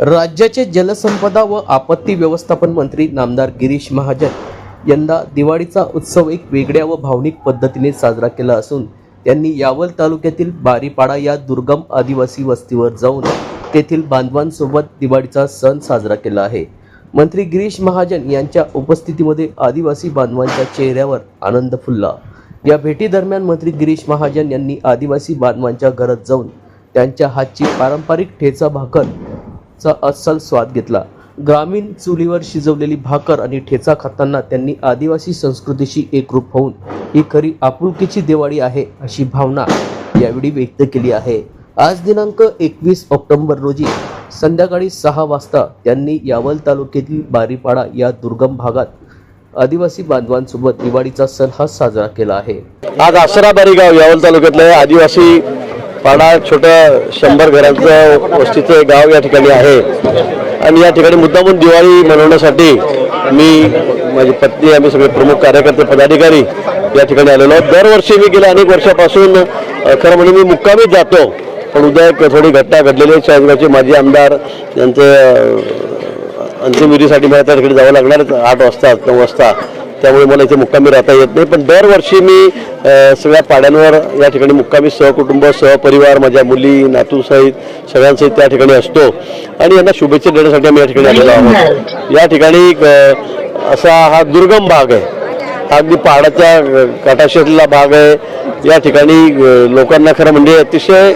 राज्याचे जलसंपदा व आपत्ती व्यवस्थापन मंत्री नामदार गिरीश महाजन यंदा दिवाळीचा उत्सव एक वेगळ्या व भावनिक पद्धतीने साजरा केला असून त्यांनी यावल तालुक्यातील बारीपाडा या दुर्गम आदिवासी वस्तीवर जाऊन तेथील बांधवांसोबत दिवाळीचा सण साजरा केला आहे. मंत्री गिरीश महाजन यांच्या उपस्थितीमध्ये आदिवासी बांधवांच्या चेहऱ्यावर आनंद फुलला. या भेटीदरम्यान मंत्री गिरीश महाजन यांनी आदिवासी बांधवांच्या घरात जाऊन त्यांच्या हातची पारंपरिक ठेचा भाकर चा अस्सल स्वाद घेतला. ग्रामीण चुलीवर शिजवलेली भाकर आणि ठेचा खाताना त्यांनी आदिवासी संस्कृतीशी एकरूप होऊन ही खरी आपुलकीची दिवाळी आहे अशी भावना यावेळी व्यक्त केली आहे. आज दिनांक एकवीस ऑक्टोबर रोजी संध्याकाळी सहा वाजता त्यांनी यावल तालुक्यातील बारीपाडा या दुर्गम भागात आदिवासी बांधवांसोबत दिवाळीचा सण हा साजरा केला आहे. आज आसरा बारीगाव यावल तालुक्यातलं आदिवासी पाडा छोटं शंभर घरांचं वस्तीचं गाव या ठिकाणी आहे. आणि या ठिकाणी मुद्दामून दिवाळी मनवण्यासाठी मी माझी पत्नी आम्ही सगळे प्रमुख कार्यकर्ते पदाधिकारी या ठिकाणी आलेलो आहोत. दरवर्षी मी गेल्या अनेक वर्षापासून खरं म्हणजे मी मुक्कामीच जातो. पण उद्या एक थोडी घटना घडलेली आहे. चाळीसगावचे माजी आमदार यांचे अंतिम विधीसाठी मला त्या ठिकाणी जावं लागणार. आठ वाजता नऊ वाजता त्यामुळे मला इथे मुक्कामी राहता येत नाही. पण दरवर्षी मी सगळ्या पाड्यांवर या ठिकाणी मुक्कामी सहकुटुंब सहपरिवार माझ्या मुली नातूसहित सगळ्यांसहित त्या ठिकाणी असतो. आणि यांना शुभेच्छा देण्यासाठी आम्ही या ठिकाणी आलेलो आहोत. या ठिकाणी असा हा दुर्गम भाग आहे. हा अगदी पहाडाच्या अ, भाग आहे. या ठिकाणी लोकांना खरं म्हणजे अतिशय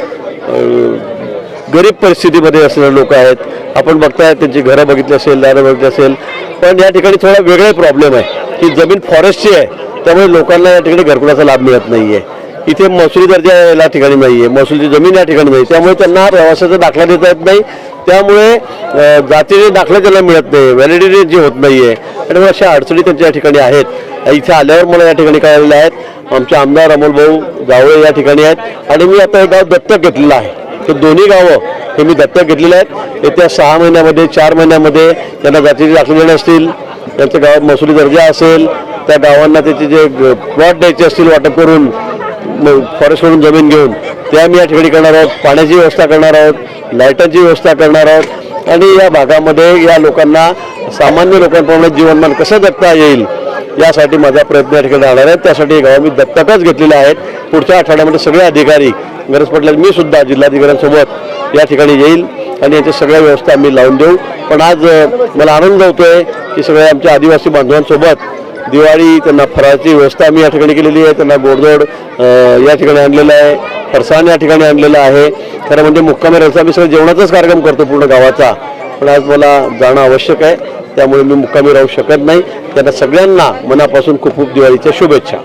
गरीब परिस्थितीमध्ये असलेले लोक आहेत. आपण बघताय त्यांची घरं बघितली असेल दारं बघितली असेल. पण या ठिकाणी थोडा वेगळे प्रॉब्लेम आहे. ही जमीन फॉरेस्टची आहे. त्यामुळे लोकांना या ठिकाणी घरकुलाचा लाभ मिळत नाही आहे इथे महसुली दर्जा या ठिकाणी नाही आहे महसुलीची जमीन या ठिकाणी नाही त्यामुळे त्यांना प्रवासाचा दाखला देता येत नाही. त्यामुळे जातीने दाखला त्यांना मिळत नाही. व्हॅलिडिटी जी होत नाही आहे आणि अशा अडचणी त्यांच्या या ठिकाणी आहेत. इथे आल्यावर मला या ठिकाणी कळलेल्या आहेत. आमचे आमदार अमोल भाऊ जावळे या ठिकाणी आहेत. आणि मी आता हे गाव दत्तक घेतलेलं आहे. तर दोन्ही गावं हे मी दत्तक घेतलेले आहेत. येत्या सहा महिन्यामध्ये चार महिन्यामध्ये त्यांना जातीचे दाखले देणे असतील. त्यांच्या गावात महसुली दर्जा असेल त्या गावांना त्याचे जे प्लॉट द्यायचे असतील वाटप करून फॉरेस्टकडून जमीन घेऊन ते आम्ही या ठिकाणी करणार आहोत. पाण्याची व्यवस्था करणार आहोत लाईटांची व्यवस्था करणार आहोत. आणि या भागामध्ये या लोकांना सामान्य लोकांप्रमाणे जीवनमान कसं जगता येईल यासाठी माझा प्रयत्न या ठिकाणी राहणार आहे. त्यासाठी हे गाव मी दत्तकच घेतलेले आहेत पुढच्या आठवड्यामध्ये सगळे अधिकारी गरज पडल्यास मी सुद्धा जिल्हाधिकाऱ्यांसोबत या ठिकाणी येईल. आणि याच्या सगळ्या व्यवस्था आम्ही लावून देऊ. पण आज मला आनंद होतो आहे की सगळ्या आमच्या आदिवासी बांधवांसोबत दिवाळी त्यांना फराळाची व्यवस्था आम्ही या ठिकाणी केलेली आहे. त्यांना गोडधोड या ठिकाणी आणलेला आहे. फरसाण या ठिकाणी आणलेला आहे. खरं म्हणजे मुक्कामी रस्ता आम्ही सगळं जेवणाचाच कार्यक्रम करतो पूर्ण गावाचा. पण आज मला जाणं आवश्यक आहे. त्यामुळे मी मुक्कामी राहू शकत नाही. त्यांना सगळ्यांना मनापासून खूप खूप दिवाळीच्या शुभेच्छा.